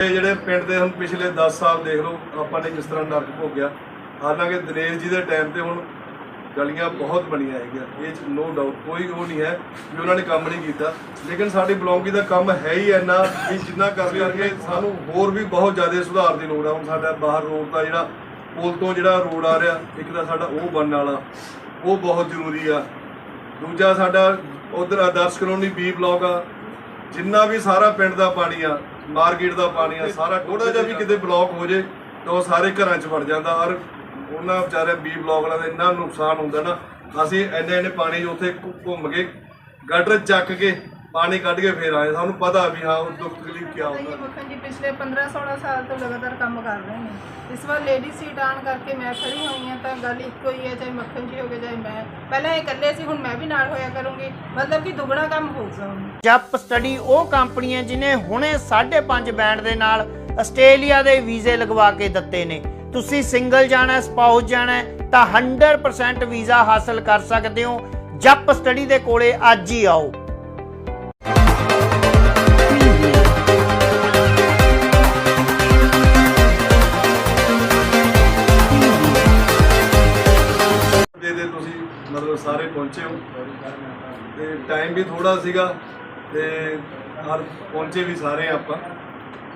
ਜਿਹੜੇ ਪਿੰਡ ਦੇ ਹੁਣ ਪਿਛਲੇ 10 ਸਾਲ ਦੇਖ ਲਓ, ਆਪਾਂ ਨੇ ਕਿਸ ਤਰ੍ਹਾਂ ਨਰਕ ਭੋਗਿਆ, ਹਾਲਾਂਕਿ ਦਿਨੇਸ਼ ਜੀ ਦੇ ਟਾਈਮ ਤੇ ਹੁਣ ਗਲੀਆਂ ਬਹੁਤ ਬਣੀਆਂ ਹੈਗੀਆਂ, ਇਹ ਚ ਨੋ ਡਾਊਟ ਕੋਈ ਉਹ ਨਹੀਂ ਹੈ ਵੀ ਉਹਨਾਂ ਨੇ ਕੰਮ ਨਹੀਂ ਕੀਤਾ। ਲੇਕਿਨ ਸਾਡੀ ਬਲੌਂਗੀ ਦਾ ਕੰਮ ਹੈ ਹੀ ਇੰਨਾ ਵੀ ਜਿੰਨਾ ਕਰ ਕਰਕੇ ਸਾਨੂੰ ਹੋਰ ਵੀ ਬਹੁਤ ਜ਼ਿਆਦਾ ਸੁਧਾਰ ਦੀ ਲੋੜ ਆ। ਹੁਣ ਸਾਡਾ ਬਾਹਰ ਰੋਡ ਦਾ ਜਿਹੜਾ ਪੁਲ ਤੋਂ ਜਿਹੜਾ ਰੋਡ ਆ ਰਿਹਾ, ਇੱਕ ਤਾਂ ਸਾਡਾ ਉਹ ਬਣਨ ਵਾਲਾ, ਉਹ ਬਹੁਤ ਜ਼ਰੂਰੀ ਆ। ਦੂਜਾ ਸਾਡਾ ਉਧਰ ਆਦਰਸ਼ ਕਲੋਨੀ ਬੀ ਬਲਾਕ ਆ, ਜਿੰਨਾ ਵੀ ਸਾਰਾ ਪਿੰਡ ਦਾ ਪਾਣੀ ਆ ਮਾਰਕੀਟ ਦਾ ਪਾਣੀ ਆ ਸਾਰਾ ਥੋੜਾ ਜਿਹਾ ਵੀ ਕਿਤੇ ਬਲਾਕ ਹੋ ਜੇ ਤਾਂ ਉਹ ਸਾਰੇ ਘਰਾਂ 'ਚ ਵੜ ਜਾਂਦਾ ਔਰ ਉਹਨਾਂ ਵਿਚਾਰੇ ਬੀ ਬਲਾਕ ਵਾਲਿਆਂ ਦਾ ਇੰਨਾ ਨੁਕਸਾਨ ਹੁੰਦਾ ਨਾ ਅਸੀਂ ਇੰਨੇ ਇੰਨੇ ਪਾਣੀ 'ਚ ਉੱਥੇ ਘੁੰਮ ਕੇ ਗਟਰ ਚੱਕ ਕੇ ਪਾਣੀ ਕੱਢ ਕੇ ਫੇਰ ਆਏ ਸਾਨੂੰ ਪਤਾ ਵੀ ਹਾਂ ਉਹ ਦੁੱਖ ਤਕਲੀਫ ਕੀ ਹੁੰਦਾ। ਮੱਖਣ ਜੀ ਪਿਛਲੇ 15-16 ਸਾਲ ਤੋਂ ਲਗਾਤਾਰ ਕੰਮ ਕਰ ਰਹੇ ਨੇ। ਇਸ ਵਾਰ ਲੇਡੀ ਸੀਟ ਆਣ ਕਰਕੇ ਮੈਂ ਖੜੀ ਹੋਈ ਹਾਂ ਤਾਂ ਗੱਲ ਇੱਕੋ ਹੀ ਹੈ ਚਾਹੇ ਮੱਖਣ ਜੀ ਹੋਵੇ ਚਾਹੇ ਮੈਂ। ਪਹਿਲਾਂ ਇਹ ਇਕੱਲੇ ਸੀ ਹੁਣ ਮੈਂ ਵੀ ਨਾਲ ਹੋਇਆ ਕਰੂੰਗੀ। ਮਤਲਬ ਕਿ ਦੁੱਗਣਾ ਕੰਮ ਹੋਊਗਾ ਹੁਣ। ਜਪ ਸਟੱਡੀ ਉਹ ਕੰਪਨੀ ਹੈ ਜਿਨੇ ਹੁਣੇ 5.5 ਬੈਂਡ ਦੇ ਨਾਲ ਆਸਟ੍ਰੇਲੀਆ ਦੇ ਵੀਜ਼ੇ ਲਗਵਾ ਕੇ ਦਿੱਤੇ ਨੇ। ਤੁਸੀਂ ਸਿੰਗਲ ਜਾਣਾ ਹੈ, ਸਪਾਊਸ ਜਾਣਾ ਤਾਂ 100% ਵੀਜ਼ਾ ਹਾਸਲ ਕਰ ਸਕਦੇ ਹੋ। ਜਪ ਸਟੱਡੀ ਦੇ ਕੋਲੇ ਅੱਜ ਹੀ ਆਓ। ਪਹੁੰਚੇ ਹੋ। ਤੇ ਟਾਈਮ ਵੀ ਥੋੜਾ ਸੀਗਾ ਤੇ ਹਰ ਪਹੁੰਚੇ ਵੀ ਸਾਰੇ ਆਪਾਂ।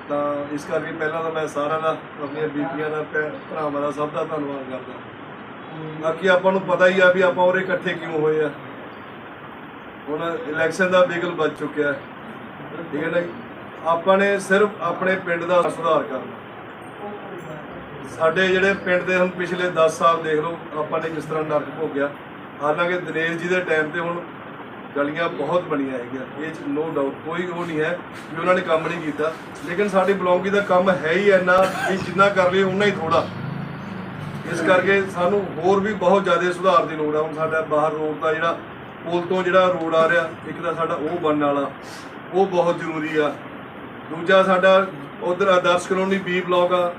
ਤਾਂ ਇਸ ਕਰਕੇ ਪਹਿਲਾਂ ਤਾਂ ਮੈਂ ਸਾਰਿਆਂ ਦਾ, ਆਪਣੀਆਂ ਬੀਬੀਆਂ ਦਾ, ਭੈ- ਭਰਾਵਾਂ ਦਾ ਸਭ ਦਾ ਧੰਨਵਾਦ ਕਰਦਾ। ਬਾਕੀ ਆਪਾਂ ਨੂੰ ਪਤਾ ਹੀ ਆ ਵੀ ਆਪਾਂ ਉਰੇ ਇਕੱਠੇ ਕਿਉਂ ਹੋਏ ਆ। ਹੁਣ ਇਲੈਕਸ਼ਨ ਦਾ ਬਿਗਲ ਵੱਜ ਚੁੱਕਿਆ। ਹੈ ਠੀਕ ਹੈ ਨਾ ਆਪਾਂ ਨੇ ਸਿਰਫ ਆਪਣੇ ਪਿੰਡ ਦਾ ਸੁਧਾਰ ਕਰਨਾ। ਸਾਡੇ ਜਿਹੜੇ ਪਿੰਡ ਦੇ ਹੁਣ ਪਿਛਲੇ 10 ਸਾਲ ਦੇਖ ਲਓ, ਆਪਾਂ ਨੇ ਕਿਸ ਤਰ੍ਹਾਂ ਨਰਕ ਭੋਗਿਆ। ਹਾਲਾਂਕਿ ਦਿਨੇਸ਼ ਜੀ ਦੇ ਟਾਈਮ ਤੇ ਹੁਣ ਗਲੀਆਂ ਬਹੁਤ ਬਣੀਆਂ ਹੈਗੀਆਂ। ਇਹ ਚ ਨੋ ਡਾਊਟ ਕੋਈ ਉਹ ਨਹੀਂ ਹੈ ਵੀ ਉਹਨਾਂ ਨੇ ਕੰਮ ਨਹੀਂ ਕੀਤਾ। ਲੇਕਿਨ ਸਾਡੀ ਬਲੌਂਗੀ ਦਾ ਕੰਮ ਹੈ ਹੀ ਇੰਨਾ, ਵੀ ਜਿੰਨਾ ਕਰ ਲਈ ਉਨਾ ਹੀ ਥੋੜਾ ਇਸ ਕਰਕੇ ਸਾਨੂੰ ਹੋਰ ਵੀ ਬਹੁਤ ਜ਼ਿਆਦਾ ਸੁਧਾਰ ਦੀ ਲੋੜ ਆ। ਹੁਣ ਸਾਡਾ ਬਾਹਰ ਰੋਡ ਦਾ ਜਿਹੜਾ ਪੁਲ ਤੋਂ ਜਿਹੜਾ ਰੋਡ ਆ ਰਿਹਾ, ਇੱਕ ਤਾਂ ਸਾਡਾ ਉਹ ਬਣਨ ਵਾਲਾ, ਉਹ ਬਹੁਤ ਜ਼ਰੂਰੀ ਆ। ਦੂਜਾ ਸਾਡਾ ਉਧਰ ਆਦਰਸ਼ ਕਲੋਨੀ ਬੀ ਬਲਾਕ ਆ।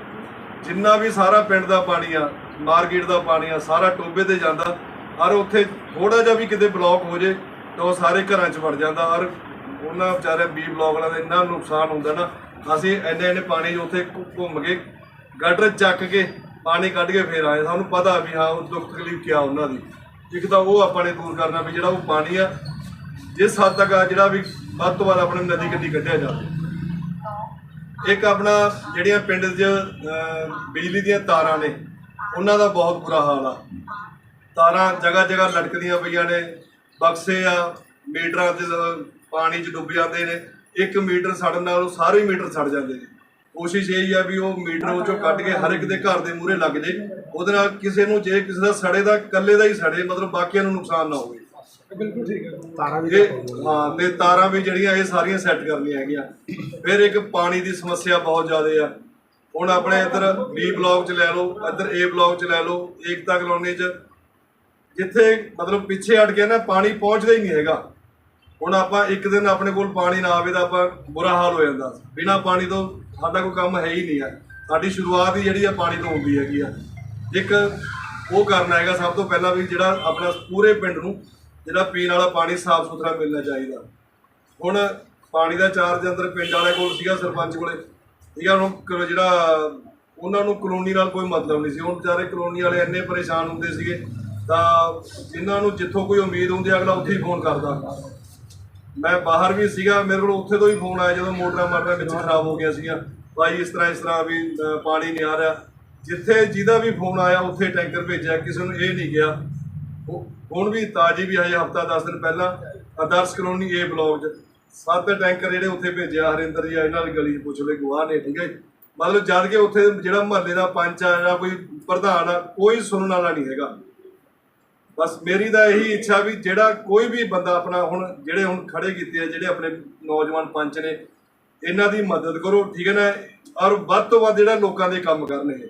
ਜਿੰਨਾ ਵੀ ਸਾਰਾ ਪਿੰਡ ਦਾ ਪਾਣੀ ਆ, ਮਾਰਕੀਟ ਦਾ ਪਾਣੀ ਆ, ਸਾਰਾ ਟੋਬੇ ਤੇ ਜਾਂਦਾ। ਔਰ ਉੱਥੇ ਥੋੜਾ ਜਿਹਾ ਵੀ ਕਿਤੇ ਬਲਾਕ ਹੋ ਜੇ ਤਾਂ ਉਹ ਸਾਰੇ ਘਰਾਂ 'ਚ ਵੜ ਜਾਂਦਾ ਔਰ ਉਹਨਾਂ ਵਿਚਾਰੇ ਬੀ ਬਲਾਕ ਵਾਲਿਆਂ ਦਾ ਇੰਨਾ ਨੁਕਸਾਨ ਹੁੰਦਾ ਨਾ, ਅਸੀਂ ਇੰਨੇ ਇੰਨੇ ਪਾਣੀ 'ਚ ਉੱਥੇ ਘੁ- ਘੁੰਮ ਕੇ ਗਟਰ ਚੱਕ ਕੇ ਪਾਣੀ ਕੱਢ ਕੇ ਫੇਰ ਆਏ। ਸਾਨੂੰ ਪਤਾ ਵੀ ਹਾਂ ਉਹ ਦੁੱਖ ਤਕਲੀਫ ਕਿਆ ਉਹਨਾਂ ਦੀ। ਇੱਕ ਤਾਂ ਉਹ ਆਪਾਂ ਨੇ ਦੂਰ ਕਰਨਾ ਵੀ ਜਿਹੜਾ ਉਹ ਪਾਣੀ ਆ, ਜਿਸ ਹੱਦ ਤੱਕ ਆ ਜਿਹੜਾ ਵੀ ਵੱਧ ਤੋਂ ਵੱਧ ਆਪਣੇ ਨਦੀ ਕੰਢੀ ਕੱਢਿਆ ਜਾਵੇ। ਇੱਕ ਆਪਣਾ ਜਿਹੜੀਆਂ ਪਿੰਡ 'ਚ ਬਿਜਲੀ ਦੀਆਂ ਤਾਰਾਂ ਨੇ, ਉਹਨਾਂ ਦਾ ਬਹੁਤ ਬੁਰਾ ਹਾਲ ਆ। ਤਾਰਾਂ ਜਗ੍ਹਾ ਜਗ੍ਹਾ ਲਟਕਦੀਆਂ ਪਈਆਂ ਨੇ ਬਕਸੇ ਆ ਮੀਟਰਾਂ ਤੇ ਪਾਣੀ 'ਚ ਡੁੱਬ ਜਾਂਦੇ ਨੇ ਇੱਕ ਮੀਟਰ ਸੜਨ ਨਾਲ ਉਹ ਸਾਰੇ ਮੀਟਰ ਸੜ ਜਾਂਦੇ ਨੇ। ਕੋਸ਼ਿਸ਼ ਇਹ ਹੀ ਆ ਵੀ ਉਹ ਮੀਟਰ ਉਹ ਚੋਂ ਕੱਢ ਕੇ ਹਰ ਇੱਕ ਦੇ ਘਰ ਦੇ ਮੂਹਰੇ ਲੱਗ ਜੇ ਉਹਦੇ ਨਾਲ ਕਿਸੇ ਨੂੰ ਜੇ ਕਿਸੇ ਦਾ ਸੜੇ ਦਾ ਇਕੱਲੇ ਦਾ ਹੀ ਸੜੇ ਮਤਲਬ ਬਾਕੀਆਂ ਨੂੰ ਨੁਕਸਾਨ ਨਾ ਹੋਵੇ। ਇਹ ਹਾਂ ਤੇ ਤਾਰਾਂ ਵੀ ਜਿਹੜੀਆਂ ਇਹ ਸਾਰੀਆਂ ਸੈੱਟ ਕਰਨੀਆਂ ਹੈਗੀਆਂ। ਫਿਰ ਇੱਕ ਪਾਣੀ ਦੀ ਸਮੱਸਿਆ ਬਹੁਤ ਜ਼ਿਆਦਾ ਆ। ਹੁਣ ਆਪਣੇ ਇੱਧਰ ਬੀ ਬਲਾਕ ਚ ਲੈ ਲਓ ਇੱਧਰ ਏ ਬਲਾਕ ਚ ਲੈ ਲਓ ਏਕਤਾ ਕਲੋਨੀ ਚ ਜਿੱਥੇ ਮਤਲਬ ਪਿੱਛੇ ਹਟ ਕੇ ਨਾ ਪਾਣੀ ਪਹੁੰਚਦਾ ਹੀ ਨਹੀਂ ਹੈਗਾ। ਹੁਣ ਆਪਾਂ ਇੱਕ ਦਿਨ ਆਪਣੇ ਕੋਲ ਪਾਣੀ ਨਾ ਆਵੇ ਤਾਂ ਆਪਾਂ ਬੁਰਾ ਹਾਲ ਹੋ ਜਾਂਦਾ। ਬਿਨਾ ਪਾਣੀ ਤੋਂ ਸਾਡਾ ਕੋਈ ਕੰਮ ਹੈ ਹੀ ਨਹੀਂ ਹੈ ਸਾਡੀ ਸ਼ੁਰੂਆਤ ਹੀ ਜਿਹੜੀ ਆ ਪਾਣੀ ਤੋਂ ਹੁੰਦੀ ਹੈਗੀ ਆ। ਇੱਕ ਉਹ ਕਰਨਾ ਹੈਗਾ ਸਭ ਤੋਂ ਪਹਿਲਾਂ ਵੀ ਜਿਹੜਾ ਆਪਣਾ ਪੂਰੇ ਪਿੰਡ ਨੂੰ ਜਿਹੜਾ ਪੀਣ ਵਾਲਾ ਪਾਣੀ ਸਾਫ਼ ਸੁਥਰਾ ਮਿਲਣਾ ਚਾਹੀਦਾ। ਹੁਣ ਪਾਣੀ ਦਾ ਚਾਰਜ ਅੰਦਰ ਪਿੰਡ ਵਾਲੇ ਕੋਲ ਸੀਗਾ, ਸਰਪੰਚ ਕੋਲੇ। ਠੀਕ ਆ, ਹੁਣ ਕ- ਜਿਹੜਾ ਉਹਨਾਂ ਨੂੰ ਕਲੋਨੀ ਨਾਲ ਕੋਈ ਮਤਲਬ ਨਹੀਂ ਸੀ। ਹੁਣ ਵਿਚਾਰੇ ਕਲੋਨੀ ਵਾਲੇ ਇੰਨੇ ਪਰੇਸ਼ਾਨ ਹੁੰਦੇ ਸੀਗੇ। ਤਾਂ ਜਿਨ੍ਹਾਂ ਨੂੰ ਜਿੱਥੋਂ ਕੋਈ ਉਮੀਦ ਹੁੰਦੀ ਅਗਲਾ ਉੱਥੇ ਹੀ ਫੋਨ ਕਰਦਾ। ਮੈਂ ਬਾਹਰ ਵੀ ਸੀਗਾ ਮੇਰੇ ਕੋਲ ਉੱਥੇ ਤੋਂ ਹੀ ਫੋਨ ਆਇਆ ਜਦੋਂ ਮੋਟਰਾਂ ਮਾਟਰਾਂ ਵਿੱਚ ਖਰਾਬ ਹੋ ਗਿਆ ਸੀਗਾ ਭਾਈ ਇਸ ਤਰ੍ਹਾਂ ਇਸ ਤਰ੍ਹਾਂ ਵੀ ਪਾਣੀ ਨਹੀਂ ਆ ਰਿਹਾ। ਜਿੱਥੇ ਜਿਹਦਾ ਵੀ ਫੋਨ ਆਇਆ ਉੱਥੇ ਟੈਂਕਰ ਭੇਜਿਆ ਕਿਸੇ ਨੂੰ ਇਹ ਨਹੀਂ ਗਿਆ। ਹੁਣ ਵੀ ਤਾਜੀ ਵੀ ਹਜੇ ਹਫਤਾ 10 ਦਿਨ ਪਹਿਲਾਂ। ਆਦਰਸ਼ ਕਲੋਨੀ ਏ ਬਲਾਕ 'ਚ। ਸੱਤ ਟੈਂਕਰ ਜਿਹੜੇ ਉੱਥੇ ਭੇਜਿਆ ਹਰਿੰਦਰ ਜੀ ਆ, ਇਹਨਾਂ ਦੀ ਗਲੀ 'ਚ ਪੁੱਛ ਲੈ ਗਵਾਹ ਨੇ ਠੀਕ ਹੈ ਜੀ। ਮਤਲਬ ਜਦ ਕਿ ਉੱਥੇ ਜਿਹੜਾ ਮਹੱਲੇ ਦਾ ਪੰਚ ਆ ਜਾਂ ਕੋਈ ਪ੍ਰਧਾਨ ਆ ਕੋਈ ਸੁਣਨ ਵਾਲਾ ਨਹੀਂ ਹੈਗਾ। ਬਸ ਮੇਰੀ ਤਾਂ ਇਹੀ ਇੱਛਾ ਵੀ ਜਿਹੜਾ ਕੋਈ ਵੀ ਬੰਦਾ ਆਪਣਾ ਹੁਣ ਜਿਹੜੇ ਹੁਣ ਖੜੇ ਕੀਤੇ ਆ, ਜਿਹੜੇ ਆਪਣੇ ਨੌਜਵਾਨ ਪੰਚ ਨੇ, ਇਹਨਾਂ ਦੀ ਮਦਦ ਕਰੋ, ਠੀਕ ਹੈ ਨਾ? ਔਰ ਵੱਧ ਤੋਂ ਵੱਧ ਜਿਹੜਾ ਲੋਕਾਂ ਦੇ ਕੰਮ ਕਰਨਗੇ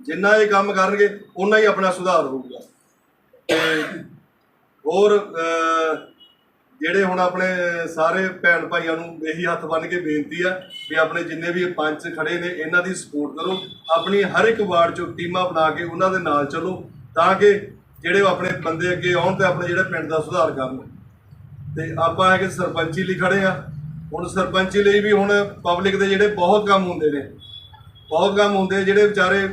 ਜਿੰਨਾ ਇਹ ਕੰਮ ਕਰਨਗੇ ਉਨਾ ਹੀ ਆਪਣਾ ਸੁਧਾਰ ਹੋਊਗਾ। ਤੇ ਹੋਰ ਜਿਹੜੇ ਹੁਣ ਆਪਣੇ ਸਾਰੇ ਭੈਣ ਭਾਈਆਂ ਨੂੰ ਇਹੀ ਹੱਥ ਬੰਨ ਕੇ ਬੇਨਤੀ ਆ ਵੀ ਆਪਣੇ ਜਿੰਨੇ ਵੀ ਪੰਚ ਖੜੇ ਨੇ, ਇਹਨਾਂ ਦੀ ਸਪੋਰਟ ਕਰੋ। ਆਪਣੀ ਹਰ ਇੱਕ ਵਾਰਡ ਚੋਂ ਟੀਮਾਂ ਬਣਾ ਕੇ ਉਹਨਾਂ ਦੇ ਨਾਲ ਚੱਲੋ, ਤਾਂ ਕਿ ਜਿਹੜੇ ਉਹ ਆਪਣੇ ਬੰਦੇ ਅੱਗੇ ਆਉਣ ਤੇ ਆਪਣੇ ਜਿਹੜੇ ਪਿੰਡ ਦਾ ਸੁਧਾਰ ਕਰਨ। ਤੇ ਆਪਾਂ ਹੈਗੇ ਸਰਪੰਚੀ ਲਈ ਖੜੇ ਆ। ਹੁਣ ਸਰਪੰਚੀ ਲਈ ਵੀ ਹੁਣ ਪਬਲਿਕ ਦੇ ਜਿਹੜੇ ਬਹੁਤ ਕੰਮ ਹੁੰਦੇ ਨੇ। ਬਹੁਤ ਕੰਮ ਹੁੰਦੇ ਜਿਹੜੇ ਵਿਚਾਰੇ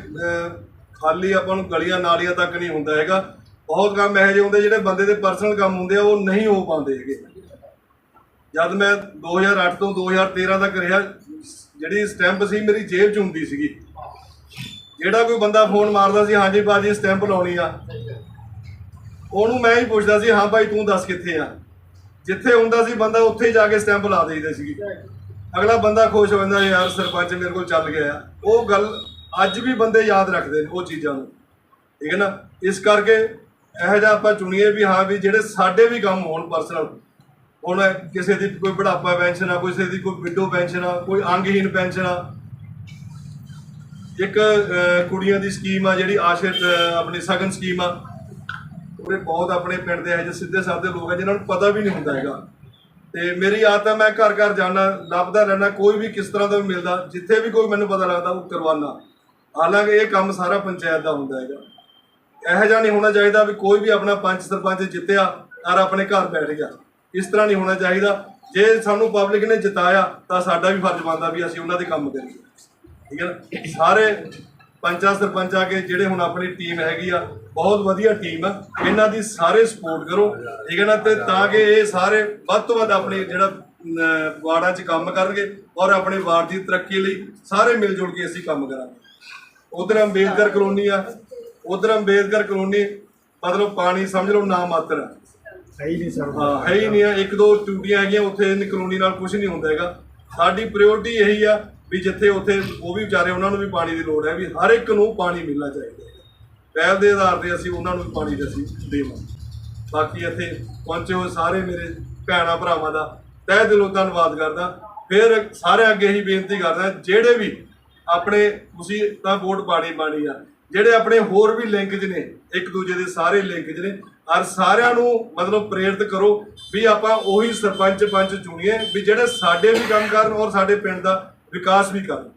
ਖਾਲੀ ਆਪਾਂ ਨੂੰ ਗਲੀਆਂ ਨਾਲੀਆਂ ਤੱਕ ਨਹੀਂ ਹੁੰਦਾ ਹੈਗਾ। ਬਹੁਤ ਕੰਮ ਇਹੋ ਜਿਹੇ ਹੁੰਦੇ ਜਿਹੜੇ ਬੰਦੇ ਦੇ ਪਰਸਨਲ ਕੰਮ ਹੁੰਦੇ ਆ, ਉਹ ਨਹੀਂ ਹੋ ਪਾਉਂਦੇ ਹੈਗੇ। ਜਦ ਮੈਂ 2008 ਤੋਂ 2013 ਤੱਕ ਰਿਹਾ, ਜਿਹੜੀ ਸਟੈਂਪ ਸੀ ਮੇਰੀ ਜੇਬ 'ਚ ਹੁੰਦੀ ਸੀਗੀ। ਜਿਹੜਾ ਕੋਈ ਬੰਦਾ ਫੋਨ ਮਾਰਦਾ ਸੀ, ਹਾਂਜੀ ਬਾਜੀ ਸਟੈਂਪ ਲਾਉਣੀ ਆ। ਉਹਨੂੰ ਮੈਂ ਹੀ ਪੁੱਛਦਾ ਸੀ, ਹਾਂ ਭਾਈ, ਤੂੰ ਦੱਸ ਕਿੱਥੇ ਆ? ਜਿੱਥੇ ਹੁੰਦਾ ਸੀ, ਬੰਦਾ ਉੱਥੇ ਹੀ ਜਾ ਕੇ ਸਟੈਂਪ ਲਾ ਦੇਈਦੇ ਸੀਗੀ ਅਗਲਾ ਬੰਦਾ ਖੁਸ਼ ਹੋ ਜਾਂਦਾ, ਯਾਰ, ਸਰਪੰਚ ਮੇਰੇ ਕੋਲ ਚੱਲ ਗਿਆ ਉਹ ਗੱਲ ਅੱਜ ਵੀ ਬੰਦੇ ਯਾਦ ਰੱਖਦੇ ਨੇ, ਉਹ ਚੀਜ਼ਾਂ ਨੂੰ। ਠੀਕ ਹੈ ਨਾ? ਇਸ ਕਰਕੇ ਇਹੋ ਜਿਹਾ ਆਪਾਂ ਚੁਣੀਏ ਵੀ, ਹਾਂ ਵੀ ਜਿਹੜੇ ਸਾਡੇ ਵੀ ਕੰਮ ਹੋਣ ਪਰਸਨਲ ਹੁਣ ਕਿਸੇ ਦੀ ਕੋਈ ਬੁਢਾਪਾ ਪੈਨਸ਼ਨ ਆ, ਕਿਸੇ ਦੀ ਕੋਈ ਵਿਡੋ ਪੈਨਸ਼ਨ ਆ, ਕੋਈ ਅੰਗਹੀਨ ਪੈਨਸ਼ਨ ਆ। ਇੱਕ ਕੁੜੀਆਂ ਦੀ ਸਕੀਮ ਆ, ਜਿਹੜੀ ਆਸ਼ਰਿਤ ਆਪਣੀ ਸਗਨ ਸਕੀਮ ਆ ਉਹਦੇ ਬਹੁਤ ਆਪਣੇ ਪਿੰਡ ਦੇ ਇਹੋ ਜਿਹੇ ਸਿੱਧੇ ਸਾਦੇ ਲੋਕ ਆ ਜਿਨ੍ਹਾਂ ਨੂੰ ਪਤਾ ਵੀ ਨਹੀਂ ਹੁੰਦਾ ਹੈਗਾ। ਤੇ ਮੇਰੀ ਆਦਤ ਹੈ ਮੈਂ ਘਰ ਘਰ ਜਾਣਾ ਲੱਭਦਾ ਰਹਿਣਾ ਕੋਈ ਵੀ ਕਿਸ ਤਰ੍ਹਾਂ ਦਾ ਵੀ ਮਿਲਦਾ, ਜਿੱਥੇ ਵੀ ਕੋਈ ਮੈਨੂੰ ਪਤਾ ਲੱਗਦਾ, ਉਹ ਕਰਵਾਉਣਾ ਹਾਲਾਂਕਿ ਇਹ ਕੰਮ ਸਾਰਾ ਪੰਚਾਇਤ ਦਾ ਹੁੰਦਾ ਹੈਗਾ। ਇਹੋ ਜਿਹਾ ਨਹੀਂ ਹੋਣਾ ਚਾਹੀਦਾ ਵੀ ਕੋਈ ਵੀ ਆਪਣਾ ਪੰਚ ਸਰਪੰਚ ਜਿੱਤਿਆ ਔਰ ਆਪਣੇ ਘਰ ਬੈਠ ਗਿਆ। ਇਸ ਤਰ੍ਹਾਂ ਨਹੀਂ ਹੋਣਾ ਚਾਹੀਦਾ। ਜੇ ਸਾਨੂੰ ਪਬਲਿਕ ਨੇ ਜਿਤਾਇਆ, ਤਾਂ ਸਾਡਾ ਵੀ ਫਰਜ਼ ਬਣਦਾ ਵੀ ਅਸੀਂ ਉਹਨਾਂ ਦੇ ਕੰਮ ਕਰੀਏ। ਠੀਕ ਹੈ ਸਾਰੇ ਪੰਚਾਂ ਸਰਪੰਚਾਂ ਕੇ ਜਿਹੜੇ ਹੁਣ ਆਪਣੀ ਟੀਮ ਹੈਗੀ ਆ ਬਹੁਤ ਵਧੀਆ ਟੀਮ ਆ। ਇਹਨਾਂ ਦੀ ਸਾਰੇ ਸਪੋਰਟ ਕਰੋ ਠੀਕ ਹੈ ਨਾ? ਤੇ ਤਾਂ ਕਿ ਇਹ ਸਾਰੇ ਵੱਧ ਤੋਂ ਵੱਧ ਆਪਣੇ ਜਿਹੜਾ ਵਾਰਡਾਂ 'ਚ ਕੰਮ ਕਰਨਗੇ ਔਰ ਆਪਣੇ ਵਾਰਡ ਦੀ ਤਰੱਕੀ ਲਈ ਸਾਰੇ ਮਿਲ ਜੁਲ ਕੇ ਅਸੀਂ ਕੰਮ ਕਰਾਂਗੇ। ਉਧਰ ਅੰਬੇਦਕਰ ਕਲੋਨੀ ਆ ਉਧਰ ਅੰਬੇਦਕਰ ਕਲੋਨੀ ਮਤਲਬ ਪਾਣੀ ਸਮਝ ਲਓ ਨਾ ਮਾਤਰ। ਆ ਸਹੀ ਨਹੀਂ ਸਰ। ਹਾਂ ਹੈ ਹੀ ਨਹੀਂ ਆ। ਇੱਕ ਦੋ ਟੂਟੀਆਂ ਹੈਗੀਆਂ ਉੱਥੇ ਕਲੋਨੀ ਨਾਲ ਕੁਝ ਨਹੀਂ ਹੁੰਦਾ ਹੈਗਾ। ਸਾਡੀ ਪ੍ਰਾਇੋਰਟੀ ਇਹੀ ਆ ਵੀ ਜਿੱਥੇ ਉੱਥੇ ਉਹ ਵੀ ਵਿਚਾਰੇ ਉਹਨਾਂ ਨੂੰ ਵੀ ਪਾਣੀ ਦੀ ਲੋੜ ਹੈ ਵੀ ਹਰ ਇੱਕ ਨੂੰ ਪਾਣੀ ਮਿਲਣਾ ਚਾਹੀਦਾ ਹੈ। ਪਹਿਲ ਦੇ ਆਧਾਰ ਤੇ ਅਸੀਂ ਉਹਨਾਂ ਨੂੰ ਵੀ ਪਾਣੀ ਦੇ ਅਸੀਂ ਦੇਵਾਂ ਬਾਕੀ ਇੱਥੇ ਪਹੁੰਚੇ ਹੋਏ ਸਾਰੇ ਮੇਰੇ ਭੈਣਾਂ ਭਰਾਵਾਂ ਦਾ ਤਹਿ ਦਿਲੋਂ ਧੰਨਵਾਦ ਕਰਦਾ। ਫਿਰ ਸਾਰੇ ਅੱਗੇ ਹੀ ਬੇਨਤੀ ਕਰਦਾ, ਜਿਹੜੇ ਵੀ ਆਪਣੇ ਤੁਸੀਂ ਤਾਂ ਵੋਟ ਪਾਣੀ ਪਾਣੀ ਆ, ਜਿਹੜੇ ਆਪਣੇ ਹੋਰ ਵੀ ਲਿੰਕਜ ਨੇ, ਇੱਕ ਦੂਜੇ ਦੇ ਸਾਰੇ ਲਿੰਕਜ ਨੇ, ਔਰ ਸਾਰਿਆਂ ਨੂੰ ਮਤਲਬ ਪ੍ਰੇਰਿਤ ਕਰੋ ਵੀ ਆਪਾਂ ਉਹੀ ਸਰਪੰਚ ਪੰਚ ਚੁਣੀਏ ਵੀ ਜਿਹੜੇ ਸਾਡੇ ਵੀ ਕੰਮ ਕਰਨ ਔਰ ਸਾਡੇ ਪਿੰਡ ਦਾ ਵਿਕਾਸ ਵੀ ਕਰਨ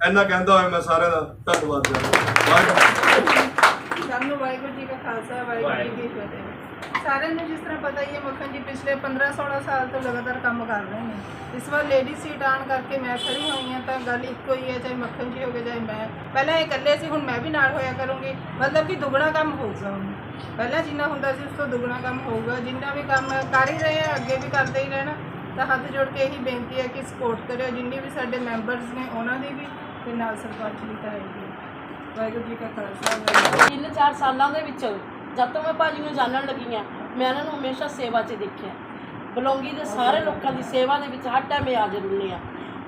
ਇੰਨਾ ਕਹਿੰਦਾ ਹੋਇਆ ਮੈਂ ਸਾਰਿਆਂ ਦਾ ਧੰਨਵਾਦ ਕਰਦਾ। ਵਾਹਿਗੁਰੂ ਸਾਨੂੰ ਵਾਹਿਗੁਰੂ ਜੀ ਕਾ ਖਾਲਸਾ, ਵਾਹਿਗੁਰੂ ਜੀ ਕੀ ਫਤਿਹ। ਸਾਰਿਆਂ ਨੂੰ ਜਿਸ ਤਰ੍ਹਾਂ ਪਤਾ ਹੀ ਹੈ, ਮੱਖਣ ਜੀ ਪਿਛਲੇ 15-16 ਸਾਲ ਤੋਂ ਲਗਾਤਾਰ ਕੰਮ ਕਰ ਰਹੇ ਨੇ। ਇਸ ਵਾਰ ਲੇਡੀ ਸੀਟ ਆਣ ਕਰਕੇ ਮੈਂ ਖੜੀ ਹੋਈ ਹਾਂ ਤਾਂ ਗੱਲ ਇੱਕੋ ਹੀ ਹੈ, ਚਾਹੇ ਮੱਖਣ ਜੀ ਹੋਵੇ ਚਾਹੇ ਮੈਂ। ਪਹਿਲਾਂ ਇਹ ਇਕੱਲੇ ਸੀ, ਹੁਣ ਮੈਂ ਵੀ ਨਾਲ ਹੋਇਆ ਕਰੂੰਗੀ। ਮਤਲਬ ਕਿ ਦੁੱਗਣਾ ਕੰਮ ਹੋ ਹੁਣ। ਪਹਿਲਾਂ ਜਿੰਨਾ ਹੁੰਦਾ ਸੀ, ਉਸ ਤੋਂ ਦੁੱਗਣਾ ਕੰਮ ਹੋਊਗਾ। ਜਿੰਨਾ ਵੀ ਕੰਮ ਕਰ ਹੀ ਰਹੇ ਆ, ਅੱਗੇ ਵੀ ਕਰਦੇ ਹੀ ਰਹਿਣਾ। ਤਾਂ ਹੱਥ ਜੋੜ ਕੇ ਇਹੀ ਬੇਨਤੀ ਹੈ ਕਿ ਸਪੋਰਟ ਕਰਿਓ ਜਿੰਨੇ ਵੀ ਸਾਡੇ ਮੈਂਬਰਸ ਨੇ ਉਹਨਾਂ ਦੀ ਵੀ ਤੇ ਨਾਲ ਸਰਪੰਚ ਦੀ ਤਾਂ ਹੈਗੀ। ਵਾਹਿਗੁਰੂ ਜੀ ਕਾ ਖਾਲਸਾ ਵਾਹਿਗੁਰੂ ਤਿੰਨ ਚਾਰ ਸਾਲਾਂ ਦੇ ਵਿੱਚ ਜਦ ਤੋਂ ਮੈਂ ਭਾਜੀ ਨੂੰ ਜਾਣਨ ਲੱਗੀ ਹਾਂ ਮੈਂ ਇਹਨਾਂ ਨੂੰ ਹਮੇਸ਼ਾ ਸੇਵਾ 'ਚ ਦੇਖਿਆ। ਬਲੌਂਗੀ ਦੇ ਸਾਰੇ ਲੋਕਾਂ ਦੀ ਸੇਵਾ ਦੇ ਵਿੱਚ ਹਰ ਟਾਈਮ ਇਹ ਹਾਜ਼ਰ ਹੁੰਦੇ ਆ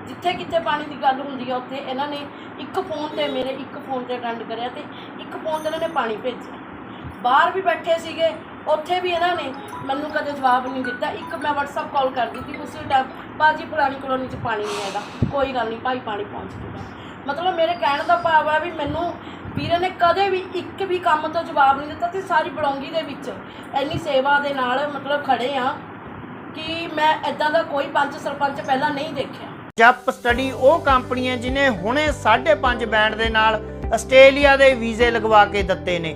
ਜਿੱਥੇ ਕਿਤੇ ਪਾਣੀ ਦੀ ਗੱਲ ਹੁੰਦੀ ਆ ਉੱਥੇ ਇਹਨਾਂ ਨੇ ਇੱਕ ਫੋਨ ਤੇ ਮੇਰੇ ਇੱਕ ਫੋਨ ਤੇ ਅਟੈਂਡ ਕਰਿਆ ਤੇ ਇੱਕ ਫੋਨ ਤੇ ਇਹਨਾਂ ਨੇ ਪਾਣੀ ਭੇਜਿਆ। ਬਾਹਰ ਵੀ ਬੈਠੇ ਸੀਗੇ ਉੱਥੇ ਵੀ ਇਹਨਾਂ ਨੇ ਮੈਨੂੰ ਕਦੇ ਜਵਾਬ ਨਹੀਂ ਦਿੱਤਾ। ਇੱਕ ਮੈਂ WhatsApp ਕਾਲ ਕਰ ਦਿੱਤੀ ਉਸੇ ਟਾਈਮ ਬਾਜੀ ਪੁਰਾਣੀ ਕਲੋਨੀ 'ਚ ਪਾਣੀ ਨਹੀਂ ਹੈਗਾ। ਕੋਈ ਗੱਲ ਨਹੀਂ, ਭਾਈ ਪਾਣੀ ਪਹੁੰਚ ਜੂਗਾ। ਮਤਲਬ ਮੇਰੇ ਕਹਿਣ ਦਾ ਭਾਵ ਹੈ ਵੀ ਮੈਨੂੰ ਵੀਰੇ ਨੇ ਕਦੇ ਵੀ ਇੱਕ ਵੀ ਕੰਮ ਤੋਂ ਜਵਾਬ ਨਹੀਂ ਦਿੱਤਾ ਤੇ ਸਾਰੀ ਬੜੌਂਗੀ ਦੇ ਵਿੱਚ ਇੰਨੀ ਸੇਵਾ ਦੇ ਨਾਲ ਮਤਲਬ ਖੜੇ ਆ ਕਿ ਮੈਂ ਇਦਾਂ ਦਾ ਕੋਈ ਪੰਚ ਸਰਪੰਚ ਪਹਿਲਾਂ ਨਹੀਂ ਦੇਖਿਆ। ਜੱਪ ਸਟੱਡੀ ਉਹ ਕੰਪਨੀ ਹੈ ਜਿਨੇ ਹੁਣੇ 5.5 ਬੈਂਡ ਦੇ ਨਾਲ ਆਸਟ੍ਰੇਲੀਆ ਦੇ ਵੀਜ਼ੇ ਲਗਵਾ ਕੇ ਦਿੱਤੇ ਨੇ।